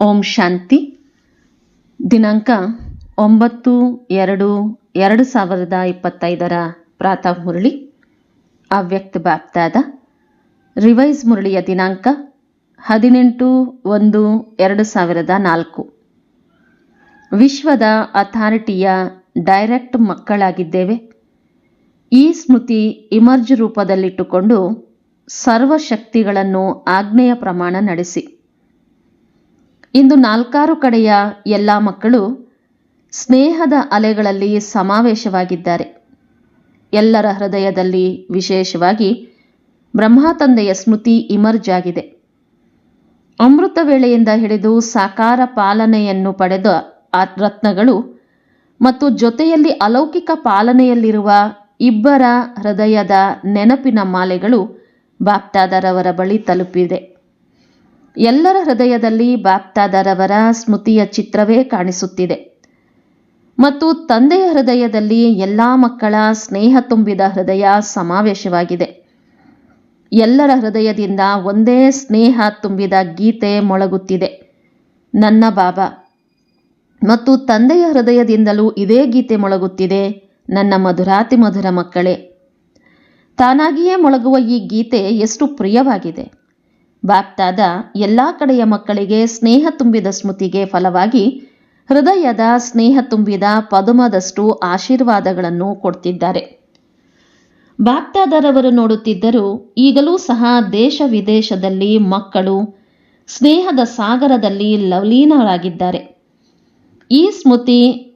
ಓಂ ಶಾಂತಿ. ದಿನಾಂಕ ಒಂಬತ್ತು ಎರಡು ಎರಡು ಸಾವಿರದ ಇಪ್ಪತ್ತೈದರ ಪ್ರಾತಃ ಮುರಳಿ. ಅವ್ಯಕ್ತ ಬಾಪ್ತಾದ. ರಿವೈಸ್ ಮುರಳಿಯ ದಿನಾಂಕ ಹದಿನೆಂಟು ಒಂದು ಎರಡು ಸಾವಿರದ ನಾಲ್ಕು. ವಿಶ್ವದ ಅಥಾರಿಟಿಯ ಡೈರೆಕ್ಟ್ ಮಕ್ಕಳಾಗಿದ್ದೇವೆ. ಈ ಸ್ಮೃತಿ ಇಮರ್ಜ್ ರೂಪದಲ್ಲಿಟ್ಟುಕೊಂಡು ಸರ್ವಶಕ್ತಿಗಳನ್ನು ಆಗ್ನೇಯ ಪ್ರಮಾಣ ನಡೆಸಿ. ಇಂದು ನಾಲ್ಕಾರು ಕಡೆಯ ಎಲ್ಲ ಮಕ್ಕಳು ಸ್ನೇಹದ ಅಲೆಗಳಲ್ಲಿ ಸಮಾವೇಶವಾಗಿದ್ದಾರೆ. ಎಲ್ಲರ ಹೃದಯದಲ್ಲಿ ವಿಶೇಷವಾಗಿ ಬ್ರಹ್ಮತಂದೆಯ ಸ್ಮೃತಿ ಇಮರ್ಜ್ ಆಗಿದೆ. ಅಮೃತ ವೇಳೆಯಿಂದ ಹಿಡಿದು ಸಾಕಾರ ಪಾಲನೆಯನ್ನು ಪಡೆದ ಆ ರತ್ನಗಳು ಮತ್ತು ಜೊತೆಯಲ್ಲಿ ಅಲೌಕಿಕ ಪಾಲನೆಯಲ್ಲಿರುವ ಇಬ್ಬರ ಹೃದಯದ ನೆನಪಿನ ಮಾಲೆಗಳು ಬಾಪ್ತಾದರವರ ಬಳಿ ತಲುಪಿದೆ. ಎಲ್ಲರ ಹೃದಯದಲ್ಲಿ ಬಾಪ್ತಾದರವರ ಸ್ಮೃತಿಯ ಚಿತ್ರವೇ ಕಾಣಿಸುತ್ತಿದೆ. ಮತ್ತು ತಂದೆಯ ಹೃದಯದಲ್ಲಿ ಎಲ್ಲ ಮಕ್ಕಳ ಸ್ನೇಹ ತುಂಬಿದ ಹೃದಯ ಸಮಾವೇಶವಾಗಿದೆ. ಎಲ್ಲರ ಹೃದಯದಿಂದ ಒಂದೇ ಸ್ನೇಹ ತುಂಬಿದ ಗೀತೆ ಮೊಳಗುತ್ತಿದೆ. ನನ್ನ ಬಾಬಾ, ಮತ್ತು ತಂದೆಯ ಹೃದಯದಿಂದಲೂ ಇದೇ ಗೀತೆ ಮೊಳಗುತ್ತಿದೆ. ನನ್ನ ಮಧುರಾತಿ ಮಧುರ ಮಕ್ಕಳೇ, ತಾನಾಗಿಯೇ ಮೊಳಗುವ ಈ ಗೀತೆ ಎಷ್ಟು ಪ್ರಿಯವಾಗಿದೆ. ಬಾಪ್ತಾದ ಎಲ್ಲ ಕಡೆಯ ಮಕ್ಕಳಿಗೆ ಸ್ನೇಹ ತುಂಬಿದ ಸ್ಮೃತಿಗೆ ಫಲವಾಗಿ ಹೃದಯದ ಸ್ನೇಹ ತುಂಬಿದ ಪದುಮದಷ್ಟು ಆಶೀರ್ವಾದಗಳನ್ನು ಕೊಡ್ತಿದ್ದಾರೆ. ಬಾಪ್ತಾದರವರು ನೋಡುತ್ತಿದ್ದರು ಈಗಲೂ ಸಹ ದೇಶ ವಿದೇಶದಲ್ಲಿ ಮಕ್ಕಳು ಸ್ನೇಹದ ಸಾಗರದಲ್ಲಿ ಲವಲೀನರಾಗಿದ್ದಾರೆ. ಈ ಸ್ಮೃತಿ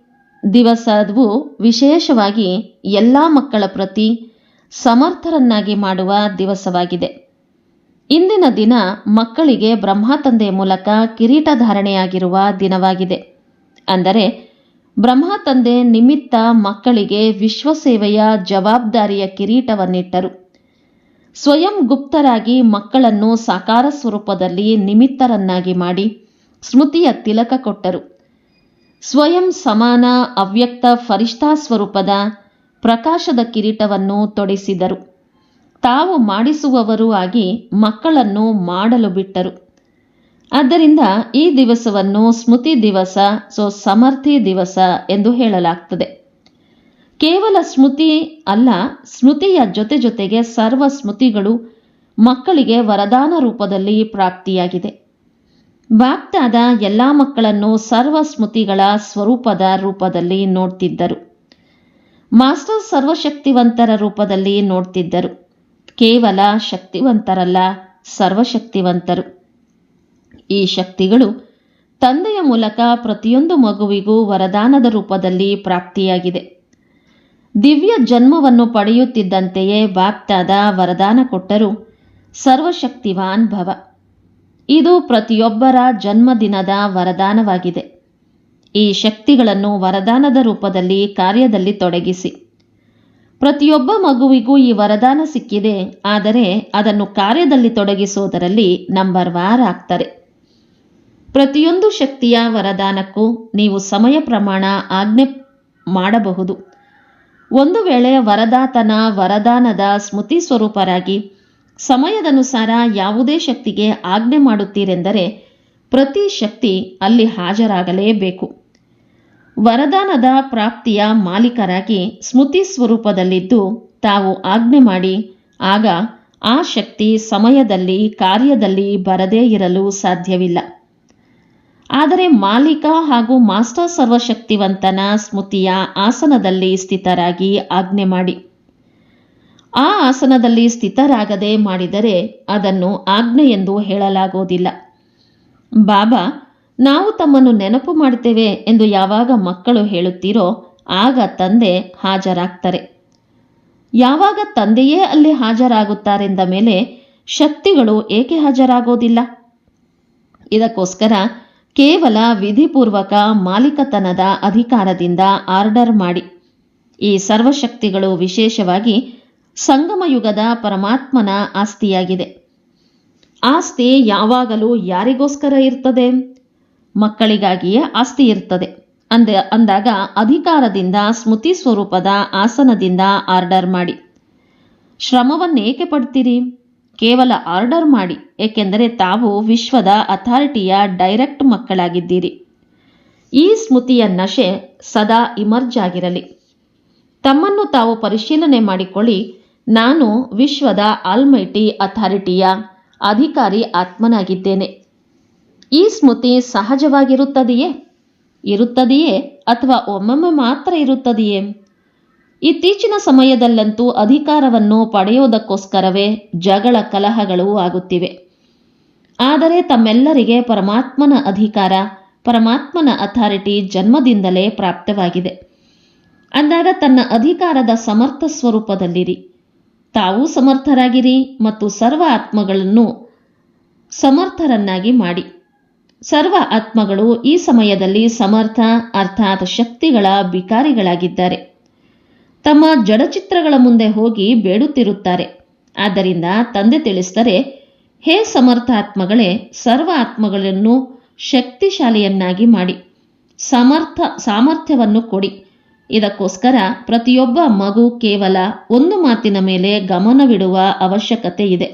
ದಿವಸವು ವಿಶೇಷವಾಗಿ ಎಲ್ಲ ಮಕ್ಕಳ ಪ್ರತಿ ಸಮರ್ಥರನ್ನಾಗಿ ಮಾಡುವ ದಿವಸವಾಗಿದೆ. ಇಂದಿನ ದಿನ ಮಕ್ಕಳಿಗೆ ಬ್ರಹ್ಮತಂದೆಯ ಮೂಲಕ ಕಿರೀಟ ಧಾರಣೆಯಾಗಿರುವ ದಿನವಾಗಿದೆ. ಅಂದರೆ ಬ್ರಹ್ಮತಂದೆ ನಿಮಿತ್ತ ಮಕ್ಕಳಿಗೆ ವಿಶ್ವಸೇವೆಯ ಜವಾಬ್ದಾರಿಯ ಕಿರೀಟವನ್ನಿಟ್ಟರು. ಸ್ವಯಂ ಗುಪ್ತರಾಗಿ ಮಕ್ಕಳನ್ನು ಸಾಕಾರ ಸ್ವರೂಪದಲ್ಲಿ ನಿಮಿತ್ತರನ್ನಾಗಿ ಮಾಡಿ ಸ್ಮೃತಿಯ ತಿಲಕ ಕೊಟ್ಟರು. ಸ್ವಯಂ ಸಮಾನ, ಅವ್ಯಕ್ತ, ಫರಿಷ್ಠಾ ಸ್ವರೂಪದ ಪ್ರಕಾಶದ ಕಿರೀಟವನ್ನು ತೊಡಿಸಿದರು. ತಾವು ಮಾಡಿಸುವವರೂ ಆಗಿ ಮಕ್ಕಳನ್ನು ಮಾಡಲು ಬಿಟ್ಟರು. ಆದ್ದರಿಂದ ಈ ದಿವಸವನ್ನು ಸ್ಮೃತಿ ದಿವಸ, ಸೊ ಸಮರ್ಥಿ ದಿವಸ ಎಂದು ಹೇಳಲಾಗ್ತದೆ. ಕೇವಲ ಸ್ಮೃತಿ ಅಲ್ಲ, ಸ್ಮೃತಿಯ ಜೊತೆ ಜೊತೆಗೆ ಸರ್ವ ಸ್ಮೃತಿಗಳು ಮಕ್ಕಳಿಗೆ ವರದಾನ ರೂಪದಲ್ಲಿ ಪ್ರಾಪ್ತಿಯಾಗಿದೆ. ಬಾಪ್ತಾದ ಎಲ್ಲ ಮಕ್ಕಳನ್ನು ಸರ್ವ ಸ್ಮೃತಿಗಳ ಸ್ವರೂಪದ ರೂಪದಲ್ಲಿ ನೋಡ್ತಿದ್ದರು. ಮಾಸ್ಟರ್ ಸರ್ವಶಕ್ತಿವಂತರ ರೂಪದಲ್ಲಿ ನೋಡ್ತಿದ್ದರು. ಕೇವಲ ಶಕ್ತಿವಂತರಲ್ಲ, ಸರ್ವಶಕ್ತಿವಂತರು. ಈ ಶಕ್ತಿಗಳು ತಂದೆಯ ಮೂಲಕ ಪ್ರತಿಯೊಂದು ಮಗುವಿಗೂ ವರದಾನದ ರೂಪದಲ್ಲಿ ಪ್ರಾಪ್ತಿಯಾಗಿದೆ. ದಿವ್ಯ ಜನ್ಮವನ್ನು ಪಡೆಯುತ್ತಿದ್ದಂತೆಯೇ ಬಾಪ್ತಾದ ವರದಾನ ಕೊಟ್ಟರು ಸರ್ವಶಕ್ತಿವಾನ್ ಭವ. ಇದು ಪ್ರತಿಯೊಬ್ಬರ ಜನ್ಮದಿನದ ವರದಾನವಾಗಿದೆ. ಈ ಶಕ್ತಿಗಳನ್ನು ವರದಾನದ ರೂಪದಲ್ಲಿ ಕಾರ್ಯದಲ್ಲಿ ತೊಡಗಿಸಿ. ಪ್ರತಿಯೊಬ್ಬ ಮಗುವಿಗೂ ಈ ವರದಾನ ಸಿಕ್ಕಿದೆ. ಆದರೆ ಅದನ್ನು ಕಾರ್ಯದಲ್ಲಿ ತೊಡಗಿಸುವುದರಲ್ಲಿ ನಂಬರ್ ವಾರ್ ಆಗ್ತಾರೆ ಪ್ರತಿಯೊಂದು ಶಕ್ತಿಯ ವರದಾನಕ್ಕೂ ನೀವು ಸಮಯ ಪ್ರಮಾಣ ಆಜ್ಞೆ ಮಾಡಬಹುದು. ಒಂದು ವೇಳೆ ವರದಾತನ ವರದಾನದ ಸ್ಮೃತಿ ಸ್ವರೂಪರಾಗಿ ಸಮಯದನುಸಾರ ಯಾವುದೇ ಶಕ್ತಿಗೆ ಆಜ್ಞೆ ಮಾಡುತ್ತೀರೆಂದರೆ ಪ್ರತಿ ಶಕ್ತಿ ಅಲ್ಲಿ ಹಾಜರಾಗಲೇಬೇಕು. ವರದಾನದ ಪ್ರಾಪ್ತಿಯ ಮಾಲೀಕರಾಗಿ ಸ್ಮೃತಿ ಸ್ವರೂಪದಲ್ಲಿದ್ದು ತಾವು ಆಜ್ಞೆ ಮಾಡಿ, ಆಗ ಆ ಶಕ್ತಿ ಸಮಯದಲ್ಲಿ, ಕಾರ್ಯದಲ್ಲಿ ಬರದೇ ಇರಲು ಸಾಧ್ಯವಿಲ್ಲ. ಆದರೆ ಮಾಲೀಕ ಹಾಗೂ ಮಾಸ್ಟರ್ ಸರ್ವಶಕ್ತಿವಂತನ ಸ್ಮೃತಿಯ ಆಸನದಲ್ಲಿ ಸ್ಥಿತರಾಗಿ ಆಜ್ಞೆ ಮಾಡಿ. ಆ ಆಸನದಲ್ಲಿ ಸ್ಥಿತರಾಗದೆ ಮಾಡಿದರೆ ಅದನ್ನು ಆಜ್ಞೆ ಎಂದು ಹೇಳಲಾಗುವುದಿಲ್ಲ. ಬಾಬಾ ನಾವು ತಮ್ಮನ್ನು ನೆನಪು ಮಾಡ್ತೇವೆ ಎಂದು ಯಾವಾಗ ಮಕ್ಕಳು ಹೇಳುತ್ತೀರೋ, ಆಗ ತಂದೆ ಹಾಜರಾಗ್ತಾರೆ. ಯಾವಾಗ ತಂದೆಯೇ ಅಲ್ಲಿ ಹಾಜರಾಗುತ್ತಾರೆಂದ ಮೇಲೆ ಶಕ್ತಿಗಳು ಏಕೆ ಹಾಜರಾಗೋದಿಲ್ಲ? ಇದಕ್ಕೋಸ್ಕರ ಕೇವಲ ವಿಧಿಪೂರ್ವಕ ಮಾಲೀಕತನದ ಅಧಿಕಾರದಿಂದ ಆರ್ಡರ್ ಮಾಡಿ. ಈ ಸರ್ವಶಕ್ತಿಗಳು ವಿಶೇಷವಾಗಿ ಸಂಗಮ ಯುಗದ ಪರಮಾತ್ಮನ ಆಸ್ತಿಯಾಗಿದೆ. ಆಸ್ತಿ ಯಾವಾಗಲೂ ಯಾರಿಗೋಸ್ಕರ ಇರ್ತದೆ? ಮಕ್ಕಳಿಗಾಗಿಯೇ ಆಸ್ತಿ ಇರ್ತದೆ. ಅಂದ, ಅಂದಾಗ ಅಧಿಕಾರದಿಂದ ಸ್ಮೃತಿ ಸ್ವರೂಪದ ಆಸನದಿಂದ ಆರ್ಡರ್ ಮಾಡಿ. ಶ್ರಮವನ್ನೇಕೆ ಪಡ್ತೀರಿ? ಕೇವಲ ಆರ್ಡರ್ ಮಾಡಿ, ಏಕೆಂದರೆ ತಾವು ವಿಶ್ವದ ಅಥಾರಿಟಿಯ ಡೈರೆಕ್ಟ್ ಮಕ್ಕಳಾಗಿದ್ದೀರಿ. ಈ ಸ್ಮೃತಿಯ ನಶೆ ಸದಾ ಇಮರ್ಜ್ ಆಗಿರಲಿ. ತಮ್ಮನ್ನು ತಾವು ಪರಿಶೀಲನೆ ಮಾಡಿಕೊಳ್ಳಿ. ನಾನು ವಿಶ್ವದ ಆಲ್ಮೈಟಿ ಅಥಾರಿಟಿಯ ಅಧಿಕಾರಿ ಆತ್ಮನಾಗಿದ್ದೇನೆ. ಈ ಸ್ಮೃತಿ ಸಹಜವಾಗಿರುತ್ತದೆಯೇ? ಇರುತ್ತದೆಯೇ ಅಥವಾ ಒಮ್ಮೊಮ್ಮೆ ಮಾತ್ರ ಇರುತ್ತದೆಯೇ? ಇತ್ತೀಚಿನ ಸಮಯದಲ್ಲಂತೂ ಅಧಿಕಾರವನ್ನು ಪಡೆಯುವುದಕ್ಕೋಸ್ಕರವೇ ಜಗಳ ಕಲಹಗಳು ಆಗುತ್ತಿವೆ. ಆದರೆ ತಮ್ಮೆಲ್ಲರಿಗೆ ಪರಮಾತ್ಮನ ಅಧಿಕಾರ, ಪರಮಾತ್ಮನ ಅಥಾರಿಟಿ ಜನ್ಮದಿಂದಲೇ ಪ್ರಾಪ್ತವಾಗಿದೆ. ಅಂದಾಗ ತನ್ನ ಅಧಿಕಾರದ ಸಮರ್ಥ ಸ್ವರೂಪದಲ್ಲಿರಿ. ತಾವು ಸಮರ್ಥರಾಗಿರಿ ಮತ್ತು ಸರ್ವ ಆತ್ಮಗಳನ್ನು ಸಮರ್ಥರನ್ನಾಗಿ ಮಾಡಿ. ಸರ್ವ ಆತ್ಮಗಳು ಈ ಸಮಯದಲ್ಲಿ ಸಮರ್ಥ, ಅರ್ಥಾತ್ ಶಕ್ತಿಗಳ ಬಿಕಾರಿಗಳಾಗಿದ್ದಾರೆ. ತಮ್ಮ ಜಡಚಿತ್ರಗಳ ಮುಂದೆ ಹೋಗಿ ಬೇಡುತ್ತಿರುತ್ತಾರೆ. ಆದ್ದರಿಂದ ತಂದೆ ತಿಳಿಸಿದರೆ, ಹೇ ಸಮರ್ಥ ಆತ್ಮಗಳೇ ಸರ್ವ ಆತ್ಮಗಳನ್ನು ಶಕ್ತಿಶಾಲಿಯನ್ನಾಗಿ ಮಾಡಿ, ಸಮರ್ಥ, ಸಾಮರ್ಥ್ಯವನ್ನು ಕೊಡಿ. ಇದಕ್ಕೋಸ್ಕರ ಪ್ರತಿಯೊಬ್ಬ ಮಗು ಕೇವಲ ಒಂದು ಮಾತಿನ ಮೇಲೆ ಗಮನವಿಡುವ ಅವಶ್ಯಕತೆ ಇದೆ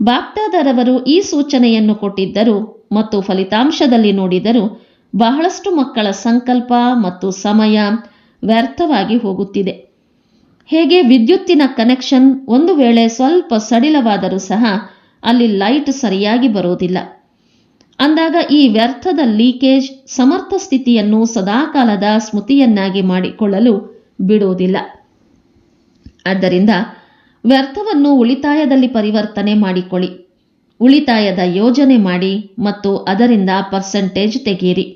ಬಾಪ್ಟಾದರವರು ಈ ಸೂಚನೆಯನ್ನು ಕೊಟ್ಟಿದ್ದರು ಮತ್ತು ಫಲಿತಾಂಶದಲ್ಲಿ ನೋಡಿದರೂ ಬಹಳಷ್ಟು ಮಕ್ಕಳ ಸಂಕಲ್ಪ ಮತ್ತು ಸಮಯ ವ್ಯರ್ಥವಾಗಿ ಹೋಗುತ್ತಿದೆ. ಹೇಗೆ ವಿದ್ಯುತ್ತಿನ ಕನೆಕ್ಷನ್ ಒಂದು ವೇಳೆ ಸ್ವಲ್ಪ ಸಡಿಲವಾದರೂ ಸಹ ಅಲ್ಲಿ ಲೈಟ್ ಸರಿಯಾಗಿ ಬರುವುದಿಲ್ಲ. ಅಂದಾಗ ಈ ವ್ಯರ್ಥದ ಲೀಕೇಜ್ ಸಮರ್ಥ ಸ್ಥಿತಿಯನ್ನು ಸದಾಕಾಲದ ಸ್ಮೃತಿಯನ್ನಾಗಿ ಮಾಡಿಕೊಳ್ಳಲು ಬಿಡುವುದಿಲ್ಲ. ಆದ್ದರಿಂದ ವ್ಯರ್ಥವನ್ನು ಉಳಿತಾಯದಲ್ಲಿ ಪರಿವರ್ತನೆ ಮಾಡಿಕೊಳ್ಳಿ. ಉಳಿತಾಯದ ಯೋಜನೆ ಮಾಡಿ ಮತ್ತು ಅದರಿಂದ ಪರ್ಸೆಂಟೇಜ್ ತೆಗೆಯಿರಿ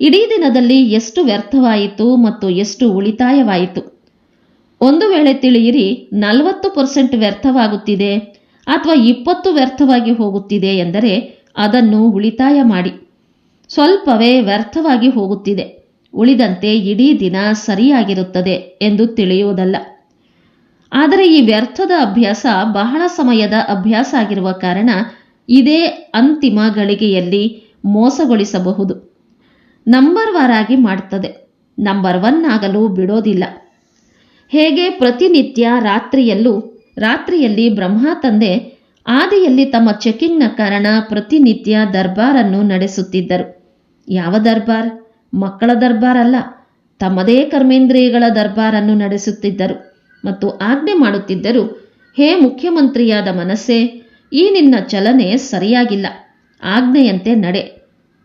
ಇಡೀ ದಿನದಲ್ಲಿ ಎಷ್ಟು ವ್ಯರ್ಥವಾಯಿತು ಮತ್ತು ಎಷ್ಟು ಉಳಿತಾಯವಾಯಿತು? ಒಂದು ವೇಳೆ ತಿಳಿಯಿರಿ, ನಲವತ್ತು ಪರ್ಸೆಂಟ್ ವ್ಯರ್ಥವಾಗುತ್ತಿದೆ ಅಥವಾ ಇಪ್ಪತ್ತು ವ್ಯರ್ಥವಾಗಿ ಹೋಗುತ್ತಿದೆ ಎಂದರೆ ಅದನ್ನು ಉಳಿತಾಯ ಮಾಡಿ. ಸ್ವಲ್ಪವೇ ವ್ಯರ್ಥವಾಗಿ ಹೋಗುತ್ತಿದೆ. ಉಳಿದಂತೆ ಇಡೀ ದಿನ ಸರಿಯಾಗಿರುತ್ತದೆ ಎಂದು ತಿಳಿಯುವುದಲ್ಲ. ಆದರೆ ಈ ವ್ಯರ್ಥದ ಅಭ್ಯಾಸ ಬಹಳ ಸಮಯದ ಅಭ್ಯಾಸ ಆಗಿರುವ ಕಾರಣ ಇದೇ ಅಂತಿಮ ಗಳಿಗೆಯಲ್ಲಿ ಮೋಸಗೊಳಿಸಬಹುದು. ನಂಬರ್ ವಾರಾಗಿ ಮಾಡ್ತದೆ. ನಂಬರ್ ಒನ್ ಆಗಲು ಬಿಡೋದಿಲ್ಲ. ಹೇಗೆ ಪ್ರತಿನಿತ್ಯ ರಾತ್ರಿಯಲ್ಲೂ, ರಾತ್ರಿಯಲ್ಲಿ ಬ್ರಹ್ಮ ತಂದೆ ಆದಿಯಲ್ಲಿ ತಮ್ಮ ಚೆಕಿಂಗ್ನ ಕಾರಣ ಪ್ರತಿನಿತ್ಯ ದರ್ಬಾರನ್ನು ನಡೆಸುತ್ತಿದ್ದರು. ಯಾವ ದರ್ಬಾರ್? ಮಕ್ಕಳ ದರ್ಬಾರ್ ಅಲ್ಲ ತಮ್ಮದೇ ಕರ್ಮೇಂದ್ರಿಯಗಳ ದರ್ಬಾರನ್ನು ನಡೆಸುತ್ತಿದ್ದರು. ಮತ್ತು ಆಜ್ಞೆ ಮಾಡುತ್ತಿದ್ದರು, ಹೇ ಮುಖ್ಯಮಂತ್ರಿಯಾದ ಮನಸ್ಸೇ, ಈ ನಿನ್ನ ಚಲನೆ ಸರಿಯಾಗಿಲ್ಲ. ಆಜ್ಞೆಯಂತೆ ನಡೆ.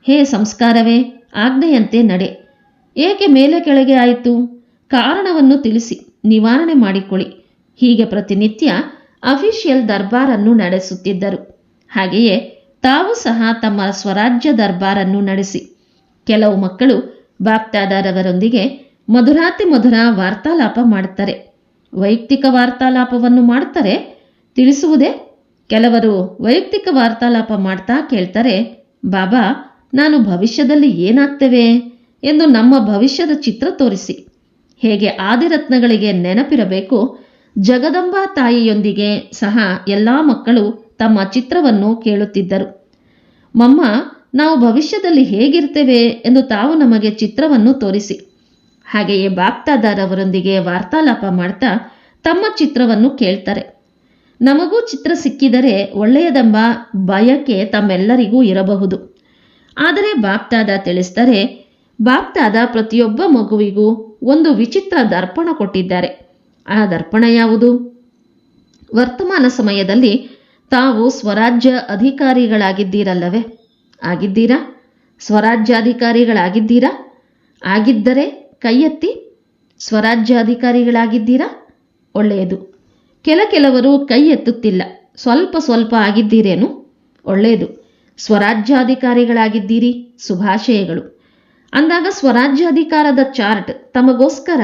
ಹೇ ಸಂಸ್ಕಾರವೇ, ಆಜ್ಞೆಯಂತೆ ನಡೆ. ಏಕೆ ಮೇಲೆ ಕೆಳಗೆ ಆಯಿತು? ಕಾರಣವನ್ನು ತಿಳಿಸಿ, ನಿವಾರಣೆ ಮಾಡಿಕೊಳ್ಳಿ. ಹೀಗೆ ಪ್ರತಿನಿತ್ಯ ಅಫಿಷಿಯಲ್ ದರ್ಬಾರನ್ನು ನಡೆಸುತ್ತಿದ್ದರು. ಹಾಗೆಯೇ ತಾವು ಸಹ ತಮ್ಮ ಸ್ವರಾಜ್ಯ ದರ್ಬಾರನ್ನು ನಡೆಸಿ. ಕೆಲವು ಮಕ್ಕಳು ಬಾಪ್ತಾದಾರವರೊಂದಿಗೆ ಮಧುರಾತಿ ಮಧುರ ವಾರ್ತಾಲಾಪ ಮಾಡುತ್ತಾರೆ. ವೈಯಕ್ತಿಕ ವಾರ್ತಾಲಾಪವನ್ನು ಮಾಡ್ತಾರೆ? ತಿಳಿಸುವುದೇ? ಕೆಲವರು ವೈಯಕ್ತಿಕ ವಾರ್ತಾಲಾಪ ಮಾಡ್ತಾ ಕೇಳ್ತಾರೆ, ಬಾಬಾ, ನಾನು ಭವಿಷ್ಯದಲ್ಲಿ ಏನಾಗ್ತೇವೆ? ಎಂದು ನಮ್ಮ ಭವಿಷ್ಯದ ಚಿತ್ರ ತೋರಿಸಿ. ಹೇಗೆ ಆದಿರತ್ನಗಳಿಗೆ ನೆನಪಿರಬೇಕು? ಜಗದಂಬಾ ತಾಯಿಯೊಂದಿಗೆ ಸಹ ಎಲ್ಲ ಮಕ್ಕಳು ತಮ್ಮ ಚಿತ್ರವನ್ನು ಕೇಳುತ್ತಿದ್ದರು. ಮಮ್ಮ, ನಾವು ಭವಿಷ್ಯದಲ್ಲಿ ಹೇಗಿರ್ತೇವೆ? ಎಂದು ತಾವು ನಮಗೆ ಚಿತ್ರವನ್ನು ತೋರಿಸಿ. ಹಾಗೆಯೇ ಬಾಪ್ತಾದಾರವರೊಂದಿಗೆ ವಾರ್ತಾಲಾಪ ಮಾಡ್ತಾ ತಮ್ಮ ಚಿತ್ರವನ್ನು ಕೇಳ್ತಾರೆ. ನಮಗೂ ಚಿತ್ರ ಸಿಕ್ಕಿದರೆ ಒಳ್ಳೆಯದೆಂಬ ಬಯಕೆ ತಮ್ಮೆಲ್ಲರಿಗೂ ಇರಬಹುದು. ಆದರೆ ಬಾಪ್ತಾದ ತಿಳಿಸ್ತಾರೆ ಬಾಪ್ತಾದ ಪ್ರತಿಯೊಬ್ಬ ಮಗುವಿಗೂ ಒಂದು ವಿಚಿತ್ರ ದರ್ಪಣ ಕೊಟ್ಟಿದ್ದಾರೆ. ಆ ದರ್ಪಣ ಯಾವುದು? ವರ್ತಮಾನ ಸಮಯದಲ್ಲಿ ತಾವು ಸ್ವರಾಜ್ಯ ಅಧಿಕಾರಿಗಳಾಗಿದ್ದೀರಲ್ಲವೇ? ಆಗಿದ್ದೀರಾ? ಸ್ವರಾಜ್ಯಾಧಿಕಾರಿಗಳಾಗಿದ್ದೀರಾ? ಆಗಿದ್ದರೆ ಕೈ ಎತ್ತಿ ಸ್ವರಾಜ್ಯಾಧಿಕಾರಿಗಳಾಗಿದ್ದೀರಾ? ಒಳ್ಳೆಯದು. ಕೆಲ ಕೆಲವರು ಕೈ ಎತ್ತುತ್ತಿಲ್ಲ ಸ್ವಲ್ಪ ಸ್ವಲ್ಪ ಆಗಿದ್ದೀರೇನು? ಒಳ್ಳೆಯದು. ಸ್ವರಾಜ್ಯಾಧಿಕಾರಿಗಳಾಗಿದ್ದೀರಿ? ಶುಭಾಶಯಗಳು. ಅಂದಾಗ ಸ್ವರಾಜ್ಯಾಧಿಕಾರದ ಚಾರ್ಟ್ ತಮಗೋಸ್ಕರ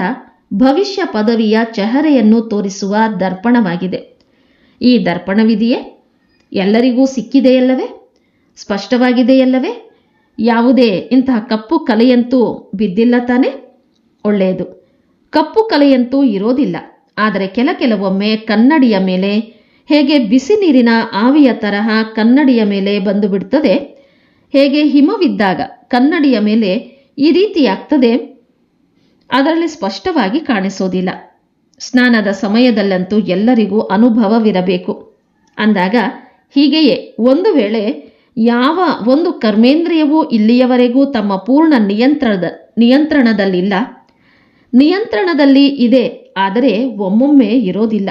ಭವಿಷ್ಯ ಪದವಿಯ ಚೆಹರೆಯನ್ನು ತೋರಿಸುವ ದರ್ಪಣವಾಗಿದೆ. ಈ ದರ್ಪಣವಿದೆಯೇ? ಎಲ್ಲರಿಗೂ ಸಿಕ್ಕಿದೆಯಲ್ಲವೇ? ಸ್ಪಷ್ಟವಾಗಿದೆಯಲ್ಲವೇ? ಯಾವುದೇ ಇಂತಹ ಕಪ್ಪು ಕಲೆಯಂತೂ ಬಿದ್ದಿಲ್ಲ ತಾನೆ? ಒಳ್ಳೆಯದು. ಕಪ್ಪು ಕಲೆಯಂತೂ ಇರೋದಿಲ್ಲ. ಆದರೆ ಕೆಲ ಕೆಲವೊಮ್ಮೆ ಕನ್ನಡಿಯ ಮೇಲೆ, ಹೇಗೆ ಬಿಸಿ ನೀರಿನ ಆವಿಯ ತರಹ ಕನ್ನಡಿಯ ಮೇಲೆ ಬಂದು ಬಿಡ್ತದೆ ಹೇಗೆ ಹಿಮವಿದ್ದಾಗ ಕನ್ನಡಿಯ ಮೇಲೆ ಈ ರೀತಿಯಾಗ್ತದೆ ಅದರಲ್ಲಿ ಸ್ಪಷ್ಟವಾಗಿ ಕಾಣಿಸೋದಿಲ್ಲ. ಸ್ನಾನದ ಸಮಯದಲ್ಲಂತೂ ಎಲ್ಲರಿಗೂ ಅನುಭವವಿರಬೇಕು. ಅಂದಾಗ ಹೀಗೆಯೇ, ಒಂದು ವೇಳೆ ಯಾವ ಒಂದು ಕರ್ಮೇಂದ್ರಿಯವೂ ಇಲ್ಲಿಯವರೆಗೂ ತಮ್ಮ ಪೂರ್ಣ ನಿಯಂತ್ರಣದ ನಿಯಂತ್ರಣದಲ್ಲಿಲ್ಲ ನಿಯಂತ್ರಣದಲ್ಲಿ ಇದೆ, ಆದರೆ ಒಮ್ಮೊಮ್ಮೆ ಇರೋದಿಲ್ಲ.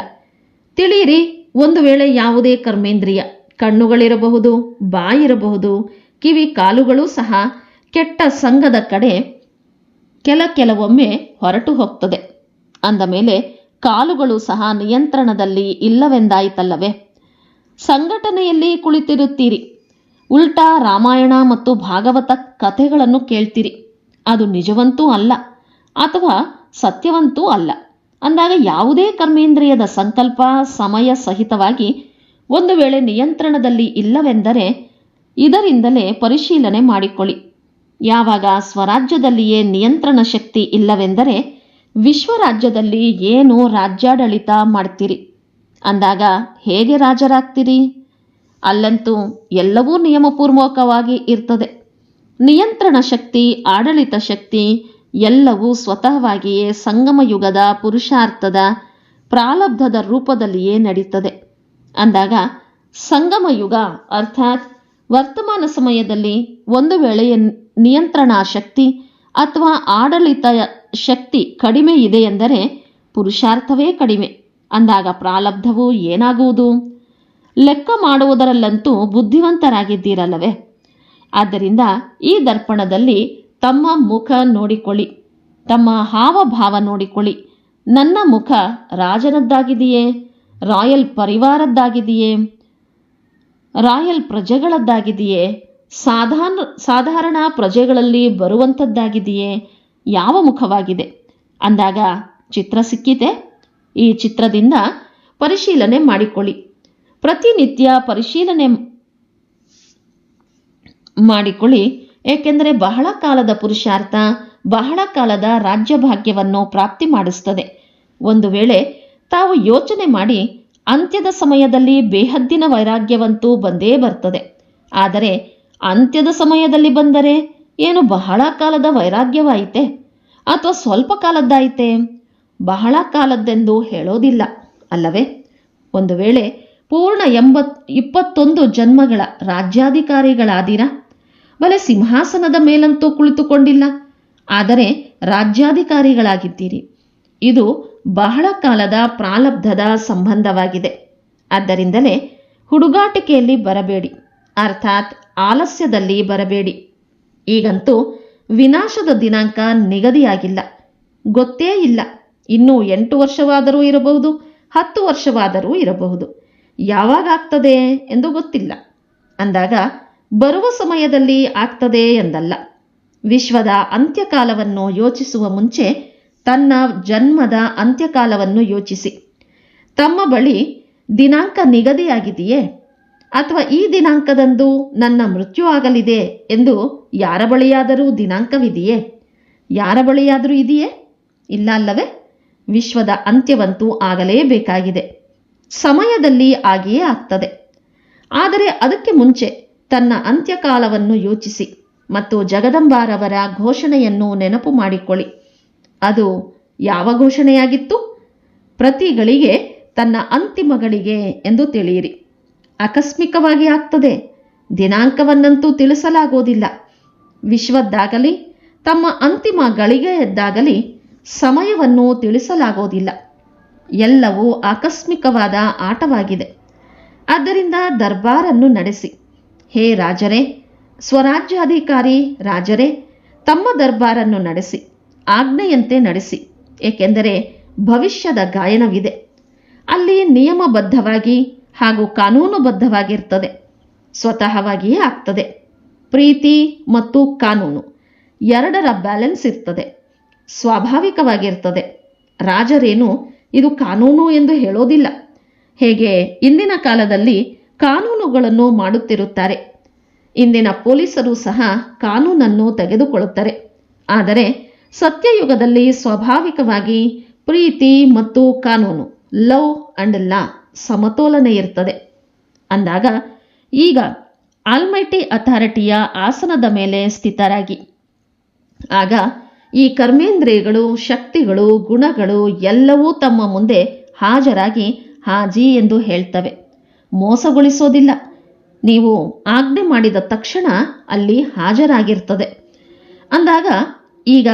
ತಿಳಿಯಿರಿ, ಒಂದು ವೇಳೆ ಯಾವುದೇ ಕರ್ಮೇಂದ್ರಿಯ, ಕಣ್ಣುಗಳಿರಬಹುದು, ಬಾಯಿರಬಹುದು, ಕಿವಿ ಕಾಲುಗಳು ಸಹ ಕೆಟ್ಟ ಸಂಘದ ಕಡೆ ಕೆಲ ಕೆಲವೊಮ್ಮೆ ಹೊರಟು ಹೋಗ್ತದೆ. ಅಂದ ಮೇಲೆ, ಕಾಲುಗಳು ಸಹ ನಿಯಂತ್ರಣದಲ್ಲಿ ಇಲ್ಲವೆಂದಾಯಿತಲ್ಲವೇ? ಸಂಘಟನೆಯಲ್ಲಿ ಕುಳಿತಿರುತ್ತೀರಿ. ಉಲ್ಟಾ ರಾಮಾಯಣ ಮತ್ತು ಭಾಗವತ ಕಥೆಗಳನ್ನು ಕೇಳ್ತೀರಿ. ಅದು ನಿಜವಂತೂ ಅಲ್ಲ. ಅಥವಾ ಸತ್ಯವಂತೂ ಅಲ್ಲ. ಅಂದಾಗ ಯಾವುದೇ ಕರ್ಮೇಂದ್ರಿಯದ ಸಂಕಲ್ಪ ಸಮಯ ಸಹಿತವಾಗಿ ಒಂದು ವೇಳೆ ನಿಯಂತ್ರಣದಲ್ಲಿ ಇಲ್ಲವೆಂದರೆ ಇದರಿಂದಲೇ ಪರಿಶೀಲನೆ ಮಾಡಿಕೊಳ್ಳಿ. ಯಾವಾಗ ಸ್ವರಾಜ್ಯದಲ್ಲಿಯೇ ನಿಯಂತ್ರಣ ಶಕ್ತಿ ಇಲ್ಲವೆಂದರೆ ವಿಶ್ವರಾಜ್ಯದಲ್ಲಿ ಏನು ರಾಜ್ಯಾಡಳಿತ ಮಾಡ್ತೀರಿ? ಅಂದಾಗ ಹೇಗೆ ರಾಜರಾಗ್ತೀರಿ? ಅಲ್ಲಂತೂ ಎಲ್ಲವೂ ನಿಯಮಪೂರ್ವಕವಾಗಿ ಇರ್ತದೆ. ನಿಯಂತ್ರಣ ಶಕ್ತಿ, ಆಡಳಿತ ಶಕ್ತಿ ಎಲ್ಲವೂ ಸ್ವತಃವಾಗಿಯೇ ಸಂಗಮ ಯುಗದ ಪುರುಷಾರ್ಥದ ಪ್ರಾಲಬ್ಧದ ರೂಪದಲ್ಲಿಯೇ ನಡೀತದೆ. ಅಂದಾಗ ಸಂಗಮ ಯುಗ ಅರ್ಥಾತ್ ವರ್ತಮಾನ ಸಮಯದಲ್ಲಿ ಒಂದು ವೇಳೆ ನಿಯಂತ್ರಣ ಶಕ್ತಿ ಅಥವಾ ಆಡಳಿತ ಶಕ್ತಿ ಕಡಿಮೆ ಇದೆ ಎಂದರೆ ಪುರುಷಾರ್ಥವೇ ಕಡಿಮೆ. ಅಂದಾಗ ಪ್ರಾಲಬ್ಧವು ಏನಾಗುವುದು? ಲೆಕ್ಕ ಮಾಡುವುದರಲ್ಲಂತೂ ಬುದ್ಧಿವಂತರಾಗಿದ್ದೀರಲ್ಲವೇ? ಆದ್ದರಿಂದ ಈ ದರ್ಪಣದಲ್ಲಿ ತಮ್ಮ ಮುಖ ನೋಡಿಕೊಳ್ಳಿ. ತಮ್ಮ ಹಾವಭಾವ ನೋಡಿಕೊಳ್ಳಿ. ನನ್ನ ಮುಖ ರಾಜನದ್ದಾಗಿದೆಯೇ? ರಾಯಲ್ ಪರಿವಾರದ್ದಾಗಿದೆಯೇ? ರಾಯಲ್ ಪ್ರಜೆಗಳದ್ದಾಗಿದೆಯೇ? ಸಾಧಾರಣ ಸಾಧಾರಣ ಪ್ರಜೆಗಳಲ್ಲಿ ಬರುವಂಥದ್ದಾಗಿದೆಯೇ? ಯಾವ ಮುಖವಾಗಿದೆ? ಅಂದಾಗ ಚಿತ್ರ ಸಿಕ್ಕಿತೆ. ಈ ಚಿತ್ರದಿಂದ ಪರಿಶೀಲನೆ ಮಾಡಿಕೊಳ್ಳಿ. ಪ್ರತಿನಿತ್ಯ ಪರಿಶೀಲನೆ ಮಾಡಿಕೊಳ್ಳಿ. ಏಕೆಂದರೆ ಬಹಳ ಕಾಲದ ಪುರುಷಾರ್ಥ ಬಹಳ ಕಾಲದ ರಾಜ್ಯಭಾಗ್ಯವನ್ನು ಪ್ರಾಪ್ತಿ ಮಾಡಿಸ್ತದೆ. ಒಂದು ವೇಳೆ ತಾವು ಯೋಚನೆ ಮಾಡಿ ಅಂತ್ಯದ ಸಮಯದಲ್ಲಿ ಬೇಹದ್ದಿನ ವೈರಾಗ್ಯವಂತೂ ಬಂದೇ ಬರ್ತದೆ. ಆದರೆ ಅಂತ್ಯದ ಸಮಯದಲ್ಲಿ ಬಂದರೆ ಏನು ಬಹಳ ಕಾಲದ ವೈರಾಗ್ಯವಾಯಿತೆ? ಅಥವಾ ಸ್ವಲ್ಪ ಕಾಲದ್ದಾಯಿತೆ? ಬಹಳ ಕಾಲದ್ದೆಂದು ಹೇಳೋದಿಲ್ಲ, ಅಲ್ಲವೇ? ಒಂದು ವೇಳೆ ಪೂರ್ಣ ಎಂಬತ್ ಇಪ್ಪತ್ತೊಂದು ಜನ್ಮಗಳ ರಾಜ್ಯಾಧಿಕಾರಿಗಳಾದಿರ? ಬಲೆ ಸಿಂಹಾಸನದ ಮೇಲಂತೂ ಕುಳಿತುಕೊಂಡಿಲ್ಲ. ಆದರೆ ರಾಜ್ಯಾಧಿಕಾರಿಗಳಾಗಿದ್ದೀರಿ. ಇದು ಬಹಳ ಕಾಲದ ಪ್ರಾಲಬ್ಧದ ಸಂಬಂಧವಾಗಿದೆ. ಆದ್ದರಿಂದಲೇ ಹುಡುಗಾಟಿಕೆಯಲ್ಲಿ ಬರಬೇಡಿ. ಅರ್ಥಾತ್ ಆಲಸ್ಯದಲ್ಲಿ ಬರಬೇಡಿ. ಈಗಂತೂ ವಿನಾಶದ ದಿನಾಂಕ ನಿಗದಿಯಾಗಿಲ್ಲ. ಗೊತ್ತೇ ಇಲ್ಲ. ಇನ್ನೂ ಎಂಟು ವರ್ಷವಾದರೂ ಇರಬಹುದು, ಹತ್ತು ವರ್ಷವಾದರೂ ಇರಬಹುದು. ಯಾವಾಗ ಆಗ್ತದೆ ಎಂದು ಗೊತ್ತಿಲ್ಲ. ಅಂದಾಗ ಬರುವ ಸಮಯದಲ್ಲಿ ಆಗ್ತದೆ ಎಂದಲ್ಲ. ವಿಶ್ವದ ಅಂತ್ಯಕಾಲವನ್ನು ಯೋಚಿಸುವ ಮುಂಚೆ ತನ್ನ ಜನ್ಮದ ಅಂತ್ಯಕಾಲವನ್ನು ಯೋಚಿಸಿ. ತಮ್ಮ ಬಳಿ ದಿನಾಂಕ ನಿಗದಿಯಾಗಿದೆಯೇ? ಅಥವಾ ಈ ದಿನಾಂಕದಂದು ನನ್ನ ಮೃತ್ಯು ಆಗಲಿದೆ ಎಂದು ಯಾರ ಬಳಿಯಾದರೂ ದಿನಾಂಕವಿದೆಯೇ? ಯಾರ ಬಳಿಯಾದರೂ ಇದೆಯೇ? ಇಲ್ಲ ಅಲ್ಲವೇ? ವಿಶ್ವದ ಅಂತ್ಯವಂತೂ ಆಗಲೇಬೇಕಾಗಿದೆ. ಸಮಯದಲ್ಲಿ ಆಗಿಯೇ ಆಗ್ತದೆ. ಆದರೆ ಅದಕ್ಕೆ ಮುಂಚೆ ತನ್ನ ಅಂತ್ಯಕಾಲವನ್ನು ಯೋಚಿಸಿ ಮತ್ತು ಜಗದಂಬಾರವರ ಘೋಷಣೆಯನ್ನು ನೆನಪು ಮಾಡಿಕೊಳ್ಳಿ. ಅದು ಯಾವ ಘೋಷಣೆಯಾಗಿತ್ತು? ಪ್ರತಿಗಳಿಗೆ ತನ್ನ ಅಂತಿಮಗಳಿಗೆ ಎಂದು ತಿಳಿಯಿರಿ. ಆಕಸ್ಮಿಕವಾಗಿ ಆಗ್ತದೆ. ದಿನಾಂಕವನ್ನಂತೂ ತಿಳಿಸಲಾಗೋದಿಲ್ಲ. ವಿಶ್ವದ್ದಾಗಲಿ, ತಮ್ಮ ಅಂತಿಮ ಗಳಿಗೆಯದ್ದಾಗಲಿ ಸಮಯವನ್ನು ತಿಳಿಸಲಾಗೋದಿಲ್ಲ. ಎಲ್ಲವೂ ಆಕಸ್ಮಿಕವಾದ ಆಟವಾಗಿದೆ. ಆದ್ದರಿಂದ ದರ್ಬಾರನ್ನು ನಡೆಸಿ. ಹೇ ರಾಜರೇ, ಸ್ವರಾಜ್ಯಾಧಿಕಾರಿ ರಾಜರೇ, ತಮ್ಮ ದರ್ಬಾರನ್ನು ನಡೆಸಿ, ಆಜ್ಞೆಯಂತೆ ನಡೆಸಿ, ಏಕೆಂದರೆ ಭವಿಷ್ಯದ ಗಾಯನವಿದೆ. ಅಲ್ಲಿ ನಿಯಮಬದ್ಧವಾಗಿ ಹಾಗೂ ಕಾನೂನುಬದ್ಧವಾಗಿರ್ತದೆ, ಸ್ವತಃವಾಗಿಯೇ ಆಗ್ತದೆ. ಪ್ರೀತಿ ಮತ್ತು ಕಾನೂನು ಎರಡರ ಬ್ಯಾಲೆನ್ಸ್ ಇರ್ತದೆ, ಸ್ವಾಭಾವಿಕವಾಗಿರ್ತದೆ. ರಾಜರೇನು, ಇದು ಕಾನೂನು ಎಂದು ಹೇಳೋದಿಲ್ಲ. ಹೇಗೆ, ಇಂದಿನ ಕಾಲದಲ್ಲಿ ಕಾನೂನುಗಳನ್ನು ಮಾಡುತ್ತಿರುತ್ತಾರೆ. ಇಂದಿನ ಪೊಲೀಸರು ಸಹ ಕಾನೂನನ್ನು ತೆಗೆದುಕೊಳ್ಳುತ್ತಾರೆ. ಆದರೆ ಸತ್ಯಯುಗದಲ್ಲಿ ಸ್ವಾಭಾವಿಕವಾಗಿ ಪ್ರೀತಿ ಮತ್ತು ಕಾನೂನು, ಲವ್ ಅಂಡ್ ಲಾ ಸಮತೋಲನೆ ಇರುತ್ತದೆ. ಅಂದಾಗ ಈಗ ಆಲ್ಮೈಟಿ ಅಥಾರಿಟಿಯ ಆಸನದ ಮೇಲೆ ಸ್ಥಿತರಾಗಿ. ಆಗ ಈ ಕರ್ಮೇಂದ್ರಿಯಗಳು, ಶಕ್ತಿಗಳು, ಗುಣಗಳು ಎಲ್ಲವೂ ತಮ್ಮ ಮುಂದೆ ಹಾಜರಾಗಿ ಹಾಜಿ ಎಂದು ಹೇಳ್ತವೆ. ಮೋಸಗೊಳಿಸೋದಿಲ್ಲ. ನೀವು ಆಜ್ಞೆ ಮಾಡಿದ ತಕ್ಷಣ ಅಲ್ಲಿ ಹಾಜರಾಗಿರ್ತದೆ. ಅಂದಾಗ, ಈಗ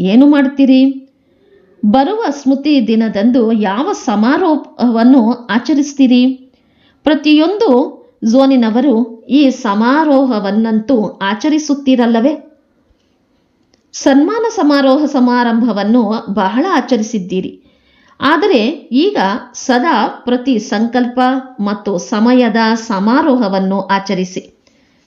ಏನು ಮಾಡ್ತೀರಿ ಬರುವ ಸ್ಮೃತಿ ದಿನದಂದು ಯಾವ ಸಮಾರೋಹವನ್ನು ಆಚರಿಸ್ತೀರಿ? ಪ್ರತಿಯೊಂದು ಝೋನಿನವರು ಈ ಸಮಾರೋಹವನ್ನಂತೂ ಆಚರಿಸುತ್ತೀರಲ್ಲವೇ? ಸನ್ಮಾನ ಸಮಾರೋಹ ಸಮಾರಂಭವನ್ನು ಬಹಳ ಆಚರಿಸಿದ್ದೀರಿ. ಆದರೆ ಈಗ ಸದಾ ಪ್ರತಿ ಸಂಕಲ್ಪ ಮತ್ತು ಸಮಯದ ಸಮಾರೋಹವನ್ನು ಆಚರಿಸಿ.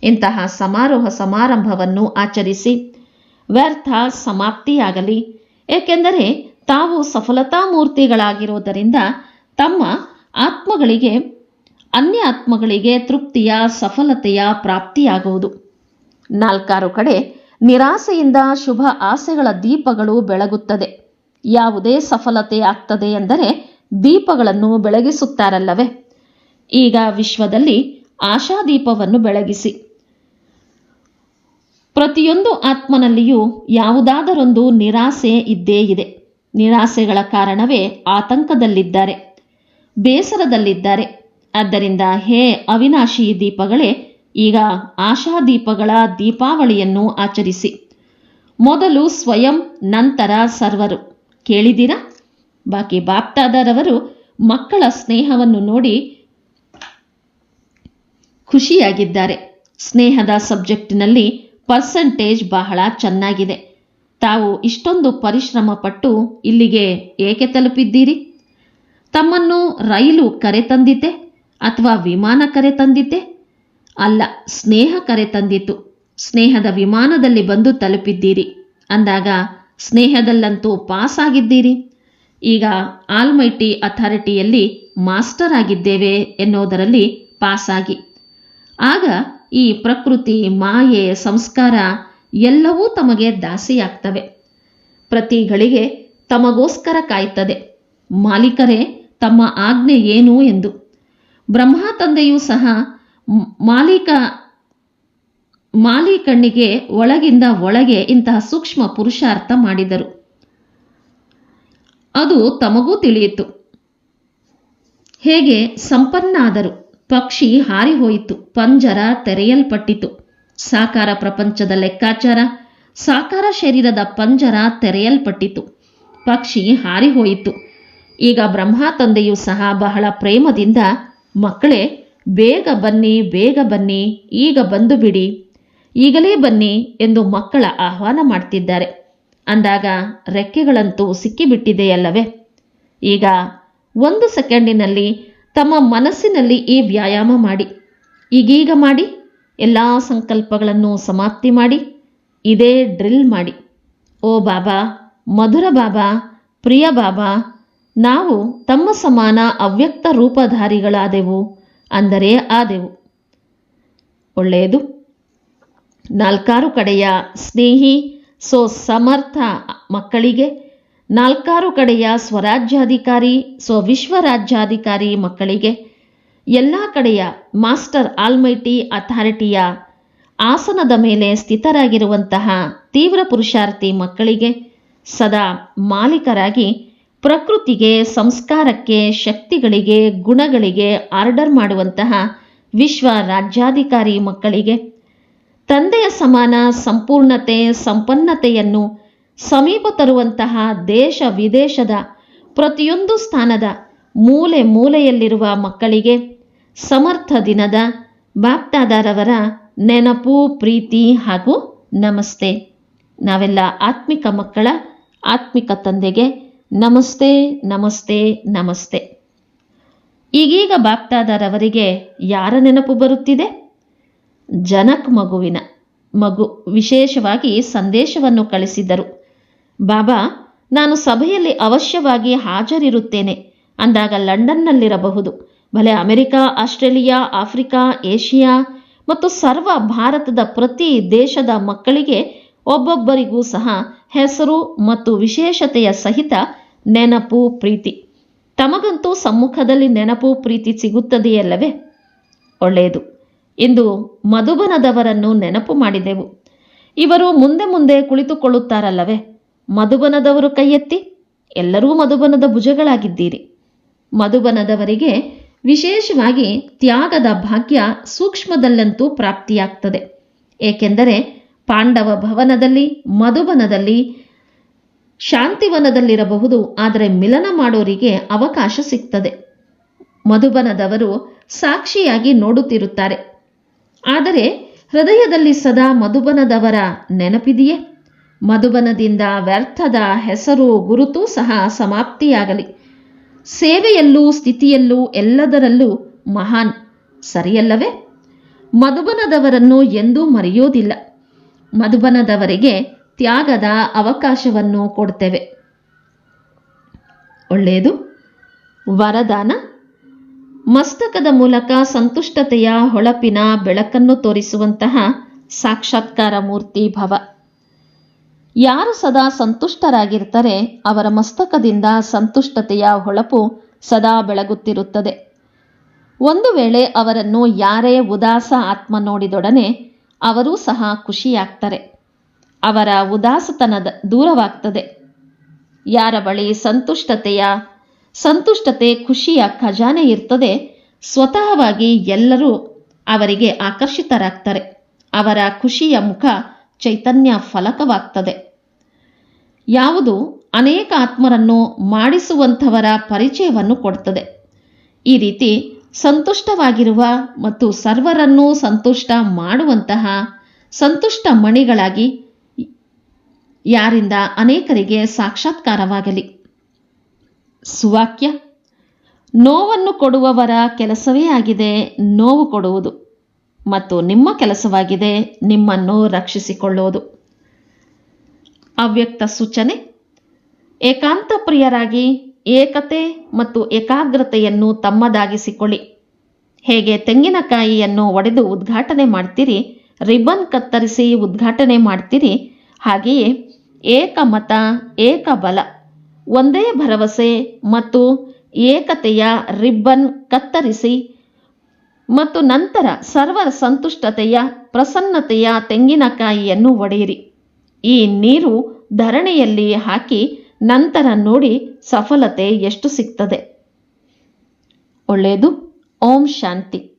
ಇಂತಹ ಸಮಾರೋಹ ಸಮಾರಂಭವನ್ನು ಆಚರಿಸಿ ವ್ಯರ್ಥ ಸಮಾಪ್ತಿಯಾಗಲಿ. ಏಕೆಂದರೆ ತಾವು ಸಫಲತಾ ಮೂರ್ತಿಗಳಾಗಿರುವುದರಿಂದ ತಮ್ಮ ಆತ್ಮಗಳಿಗೆ ಅನ್ಯ ಆತ್ಮಗಳಿಗೆ ತೃಪ್ತಿಯ, ಸಫಲತೆಯ ಪ್ರಾಪ್ತಿಯಾಗುವುದು. ನಾಲ್ಕಾರು ಕಡೆ ನಿರಾಸೆಯಿಂದ ಶುಭ ಆಸೆಗಳ ದೀಪಗಳು ಬೆಳಗುತ್ತದೆ. ಯಾವುದೇ ಸಫಲತೆ ಆಗ್ತದೆ ಎಂದರೆ ದೀಪಗಳನ್ನು ಬೆಳಗಿಸುತ್ತಾರಲ್ಲವೇ? ಈಗ ವಿಶ್ವದಲ್ಲಿ ಆಶಾದೀಪವನ್ನು ಬೆಳಗಿಸಿ. ಪ್ರತಿಯೊಂದು ಆತ್ಮನಲ್ಲಿಯೂ ಯಾವುದಾದರೊಂದು ನಿರಾಸೆ ಇದ್ದೇ ಇದೆ. ನಿರಾಸೆಗಳ ಕಾರಣವೇ ಆತಂಕದಲ್ಲಿದ್ದಾರೆ, ಬೇಸರದಲ್ಲಿದ್ದಾರೆ. ಆದ್ದರಿಂದ ಹೇ ಅವಿನಾಶಿ ದೀಪಗಳೇ, ಈಗ ಆಶಾದೀಪಗಳ ದೀಪಾವಳಿಯನ್ನು ಆಚರಿಸಿ. ಮೊದಲು ಸ್ವಯಂ, ನಂತರ ಸರ್ವರು. ಕೇಳಿದಿರಾ ಬಾಕಿ ಬಾಪ್ತಾದರವರು ಮಕ್ಕಳ ಸ್ನೇಹವನ್ನು ನೋಡಿ ಖುಷಿಯಾಗಿದ್ದಾರೆ. ಸ್ನೇಹದ ಸಬ್ಜೆಕ್ಟಿನಲ್ಲಿ ಪರ್ಸೆಂಟೇಜ್ ಬಹಳ ಚೆನ್ನಾಗಿದೆ. ತಾವು ಇಷ್ಟೊಂದು ಪರಿಶ್ರಮ ಪಟ್ಟು ಇಲ್ಲಿಗೆ ಏಕೆ ತಲುಪಿದ್ದೀರಿ? ತಮ್ಮನ್ನು ರೈಲು ಕರೆ ತಂದಿತೆ ಅಥವಾ ವಿಮಾನ ಕರೆ ತಂದಿತೆ? ಅಲ್ಲ, ಸ್ನೇಹ ಕರೆತಂದಿತು ಸ್ನೇಹದ ವಿಮಾನದಲ್ಲಿ ಬಂದು ತಲುಪಿದ್ದೀರಿ ಅಂದಾಗ ಸ್ನೇಹದಲ್ಲಂತೂ ಪಾಸ್ ಆಗಿದ್ದೀರಿ ಈಗ ಆಲ್ಮೈಟಿ ಅಥಾರಿಟಿಯಲ್ಲಿ ಮಾಸ್ಟರ್ ಆಗಿದ್ದೇವೆ ಎನ್ನುವುದರಲ್ಲಿ ಪಾಸಾಗಿ. ಆಗಿ ಈ ಪ್ರಕೃತಿ, ಮಾಯೆ, ಸಂಸ್ಕಾರ ಎಲ್ಲವೂ ತಮಗೆ ದಾಸಿಯಾಗ್ತವೆ. ಪ್ರತಿ ಗಳಿಗೆ ತಮಗೋಸ್ಕರ ಕಾಯ್ತದೆ. ಮಾಲೀಕರೇ, ತಮ್ಮ ಆಜ್ಞೆ ಏನು ಎಂದು. ಬ್ರಹ್ಮ ತಂದೆಯೂ ಸಹ ಮ್- ಮಾಲೀಕ ಕಣ್ಣಿಗೆ ಒಳಗಿಂದ ಒಳಗೆ ಇಂತಹ ಸೂಕ್ಷ್ಮ ಪುರುಷಾರ್ಥ ಮಾಡಿದರು. ಅದು ತಮಗೂ ತಿಳಿಯಿತು. ಹೇಗೆ ಸಂಪನ್ನಾದರು. ಪಕ್ಷಿ ಹಾರಿಹೋಯಿತು. ಪಂಜರ ತೆರೆಯಲ್ಪಟ್ಟಿತು. ಸಾಕಾರ ಪ್ರಪಂಚದ ಲೆಕ್ಕಾಚಾರ. ಸಾಕಾರ ಶರೀರದ ಪಂಜರ ತೆರೆಯಲ್ಪಟ್ಟಿತು. ಪಕ್ಷಿ ಹಾರಿಹೋಯಿತು. ಈಗ ಬ್ರಹ್ಮ ತಂದೆಯೂ ಸಹ ಬಹಳ ಪ್ರೇಮದಿಂದ, ಮಕ್ಕಳೇ, ಬೇಗ ಬನ್ನಿ ಬೇಗ ಬನ್ನಿ, ಈಗ ಬಂದು ಬಿಡಿ. ಈಗಲೇ ಬನ್ನಿ ಎಂದು ಮಕ್ಕಳ ಆಹ್ವಾನ ಮಾಡ್ತಿದ್ದಾರೆ. ಅಂದಾಗ ರೆಕ್ಕೆಗಳಂತೂ ಸಿಕ್ಕಿಬಿಟ್ಟಿದೆಯಲ್ಲವೇ? ಈಗ ಒಂದು ಸೆಕೆಂಡಿನಲ್ಲಿ ತಮ್ಮ ಮನಸ್ಸಿನಲ್ಲಿ ಈ ವ್ಯಾಯಾಮ ಮಾಡಿ. ಈಗೀಗ ಮಾಡಿ, ಎಲ್ಲ ಸಂಕಲ್ಪಗಳನ್ನು ಸಮಾಪ್ತಿ ಮಾಡಿ, ಇದೇ ಡ್ರಿಲ್ ಮಾಡಿ. ಓ ಬಾಬಾ, ಮಧುರ ಬಾಬಾ, ಪ್ರಿಯ ಬಾಬಾ, ನಾವು ತಮ್ಮ ಸಮಾನ ಅವ್ಯಕ್ತ ರೂಪಧಾರಿಗಳಾದೆವು, ಅಂದರೆ ಆದೆವು. ಒಳ್ಳೆಯದು. ನಾಲ್ಕಾರು ಕಡೆಯ ಸ್ನೇಹಿ, ಸೊ ಸಮರ್ಥ ಮಕ್ಕಳಿಗೆ. ನಾಲ್ಕಾರು ಕಡೆಯ ಸ್ವರಾಜ್ಯಾಧಿಕಾರಿ, ಸೊ ವಿಶ್ವರಾಜ್ಯಾಧಿಕಾರಿ ಮಕ್ಕಳಿಗೆ. ಎಲ್ಲ ಕಡೆಯ ಮಾಸ್ಟರ್ ಆಲ್ಮೈಟಿ ಅಥಾರಿಟಿಯ ಆಸನದ ಮೇಲೆ ಸ್ಥಿತರಾಗಿರುವಂತಹ ತೀವ್ರ ಪುರುಷಾರ್ಥಿ ಮಕ್ಕಳಿಗೆ ಸದಾ ಮಾಲೀಕರಾಗಿ ಪ್ರಕೃತಿಗೆ, ಸಂಸ್ಕಾರಕ್ಕೆ, ಶಕ್ತಿಗಳಿಗೆ, ಗುಣಗಳಿಗೆ ಆರ್ಡರ್ ಮಾಡುವಂತಹ ವಿಶ್ವ ರಾಜ್ಯಾಧಿಕಾರಿ ಮಕ್ಕಳಿಗೆ. ತಂದೆಯ ಸಮಾನ ಸಂಪೂರ್ಣತೆ, ಸಂಪನ್ನತೆಯನ್ನು ಸಮೀಪ ತರುವಂತಹ ದೇಶ ವಿದೇಶದ ಪ್ರತಿಯೊಂದು ಸ್ಥಾನದ ಮೂಲೆ ಮೂಲೆಯಲ್ಲಿರುವ ಮಕ್ಕಳಿಗೆ ಸಮರ್ಥ ದಿನದ ಬಾಪ್ತಾದಾರವರ ನೆನಪು, ಪ್ರೀತಿ ಹಾಗೂ ನಮಸ್ತೆ. ನಾವೆಲ್ಲ ಆತ್ಮಿಕ ಮಕ್ಕಳ, ಆತ್ಮಿಕ ತಂದೆಗೆ ನಮಸ್ತೆ ನಮಸ್ತೆ ನಮಸ್ತೆ. ಈಗೀಗ ಬಾಪ್ತಾದಾರವರಿಗೆ ಯಾರ ನೆನಪು ಬರುತ್ತಿದೆ? ಜನಕ್ ಮಗುವಿನ ಮಗು ವಿಶೇಷವಾಗಿ ಸಂದೇಶವನ್ನು ಕಳಿಸಿದರು. ಬಾಬಾ, ನಾನು ಸಭೆಯಲ್ಲಿ ಅವಶ್ಯವಾಗಿ ಹಾಜರಿರುತ್ತೇನೆ. ಅಂದಾಗ ಲಂಡನ್ನಲ್ಲಿರಬಹುದು. ಭಲೆ ಅಮೆರಿಕ, ಆಸ್ಟ್ರೇಲಿಯಾ, ಆಫ್ರಿಕಾ, ಏಷಿಯಾ ಮತ್ತು ಸರ್ವ ಭಾರತದ ಪ್ರತಿ ದೇಶದ ಮಕ್ಕಳಿಗೆ ಒಬ್ಬೊಬ್ಬರಿಗೂ ಸಹ ಹೆಸರು ಮತ್ತು ವಿಶೇಷತೆಯ ಸಹಿತ ನೆನಪು ಪ್ರೀತಿ. ತಮಗಂತೂ ಸಮ್ಮುಖದಲ್ಲಿ ನೆನಪು ಪ್ರೀತಿ ಸಿಗುತ್ತದೆಯಲ್ಲವೇ? ಒಳ್ಳೆಯದು. ಇಂದು ಮಧುಬನದವರನ್ನು ನೆನಪು ಮಾಡಿದೆವು. ಇವರು ಮುಂದೆ ಮುಂದೆ ಕುಳಿತುಕೊಳ್ಳುತ್ತಾರಲ್ಲವೇ? ಮಧುಬನದವರು ಕೈಯೆತ್ತಿ, ಎಲ್ಲರೂ ಮಧುಬನದ ಭುಜಗಳಾಗಿದ್ದೀರಿ. ಮಧುಬನದವರಿಗೆ ವಿಶೇಷವಾಗಿ ತ್ಯಾಗದ ಭಾಗ್ಯ ಸೂಕ್ಷ್ಮದಲ್ಲಂತೂ ಪ್ರಾಪ್ತಿಯಾಗ್ತದೆ. ಏಕೆಂದರೆ ಪಾಂಡವ ಭವನದಲ್ಲಿ ಮಧುಬನದಲ್ಲಿ ಶಾಂತಿವನದಲ್ಲಿರಬಹುದು, ಆದರೆ ಮಿಲನ ಮಾಡೋರಿಗೆ ಅವಕಾಶ ಸಿಗ್ತದೆ. ಮಧುಬನದವರು ಸಾಕ್ಷಿಯಾಗಿ ನೋಡುತ್ತಿರುತ್ತಾರೆ. ಆದರೆ ಹೃದಯದಲ್ಲಿ ಸದಾ ಮಧುಬನದವರ ನೆನಪಿದೆಯೇ? ಮಧುಬನದಿಂದ ವ್ಯರ್ಥದ ಹೆಸರು ಗುರುತು ಸಹ ಸಮಾಪ್ತಿಯಾಗಲಿ. ಸೇವೆಯಲ್ಲೂ ಸ್ಥಿತಿಯಲ್ಲೂ ಎಲ್ಲದರಲ್ಲೂ ಮಹಾನ್, ಸರಿಯಲ್ಲವೇ? ಮಧುಬನದವರನ್ನು ಎಂದೂ ಮರೆಯೋದಿಲ್ಲ. ಮಧುಬನದವರಿಗೆ ತ್ಯಾಗದ ಅವಕಾಶವನ್ನು ಕೊಡ್ತೇವೆ. ಒಳ್ಳೆಯದು. ವರದಾನ ಮಸ್ತಕದ ಮೂಲಕ ಸಂತುಷ್ಟತೆಯ ಹೊಳಪಿನ ಬೆಳಕನ್ನು ತೋರಿಸುವಂತಹ ಸಾಕ್ಷಾತ್ಕಾರ ಮೂರ್ತಿ ಭವ. ಯಾರು ಸದಾ ಸಂತುಷ್ಟರಾಗಿರ್ತಾರೆ, ಅವರ ಮಸ್ತಕದಿಂದ ಸಂತುಷ್ಟತೆಯ ಹೊಳಪು ಸದಾ ಬೆಳಗುತ್ತಿರುತ್ತದೆ. ಒಂದು ವೇಳೆ ಅವರನ್ನು ಯಾರೇ ಉದಾಸ ಆತ್ಮ ನೋಡಿದೊಡನೆ ಅವರೂ ಸಹ ಖುಷಿಯಾಗ್ತಾರೆ. ಅವರ ಉದಾಸತನದ ದೂರವಾಗ್ತದೆ. ಯಾರ ಬಳಿ ಸಂತುಷ್ಟತೆಯ ಸಂತುಷ್ಟತೆ, ಖುಷಿಯ ಖಜಾನೆ ಇರ್ತದೆ. ಸ್ವತಃವಾಗಿ ಎಲ್ಲರೂ ಅವರಿಗೆ ಆಕರ್ಷಿತರಾಗ್ತಾರೆ. ಅವರ ಖುಷಿಯ ಮುಖ ಚೈತನ್ಯ ಫಲಕವಾಗ್ತದೆ. ಯಾವುದು ಅನೇಕ ಆತ್ಮರನ್ನು ಮಾಡಿಸುವಂಥವರ ಪರಿಚಯವನ್ನು ಕೊಡ್ತದೆ. ಈ ರೀತಿ ಸಂತುಷ್ಟವಾಗಿರುವ ಮತ್ತು ಸರ್ವರನ್ನೂ ಸಂತುಷ್ಟ ಮಾಡುವಂತಹ ಸಂತುಷ್ಟ ಮಣಿಗಳಾಗಿ ಯಾರಿಂದ ಅನೇಕರಿಗೆ ಸಾಕ್ಷಾತ್ಕಾರವಾಗಲಿ. ಸುವಾಕ್ಯ. ನೋವನ್ನು ಕೊಡುವವರ ಕೆಲಸವೇ ಆಗಿದೆ, ನೋವು ಕೊಡುವುದು. ಮತ್ತು ನಿಮ್ಮ ಕೆಲಸವಾಗಿದೆ, ನಿಮ್ಮನ್ನು ರಕ್ಷಿಸಿಕೊಳ್ಳುವುದು. ಅವ್ಯಕ್ತ ಸೂಚನೆ, ಏಕಾಂತ ಪ್ರಿಯರಾಗಿ ಏಕತೆ ಮತ್ತು ಏಕಾಗ್ರತೆಯನ್ನು ತಮ್ಮದಾಗಿಸಿಕೊಳ್ಳಿ. ಹೇಗೆ ತೆಂಗಿನಕಾಯಿಯನ್ನು ಒಡೆದು ಉದ್ಘಾಟನೆ ಮಾಡ್ತೀರಿ ರಿಬನ್ ಕತ್ತರಿಸಿ ಉದ್ಘಾಟನೆ ಮಾಡ್ತೀರಿ, ಹಾಗೆಯೇ ಏಕಮತ, ಏಕಬಲ. ಒಂದೇ ಭರವಸೆ ಮತ್ತು ಏಕತೆಯ ರಿಬ್ಬನ್ ಕತ್ತರಿಸಿ ಮತ್ತು ನಂತರ ಸರ್ವರ ಸಂತುಷ್ಟತೆಯ ಪ್ರಸನ್ನತೆಯ ತೆಂಗಿನಕಾಯಿಯನ್ನು ಒಡೆಯಿರಿ. ಈ ನೀರು ಧರಣಿಯಲ್ಲಿ ಹಾಕಿ ನಂತರ ನೋಡಿ ಸಫಲತೆ ಎಷ್ಟು ಸಿಗ್ತದೆ. ಒಳ್ಳೆಯದು. ಓಂ ಶಾಂತಿ.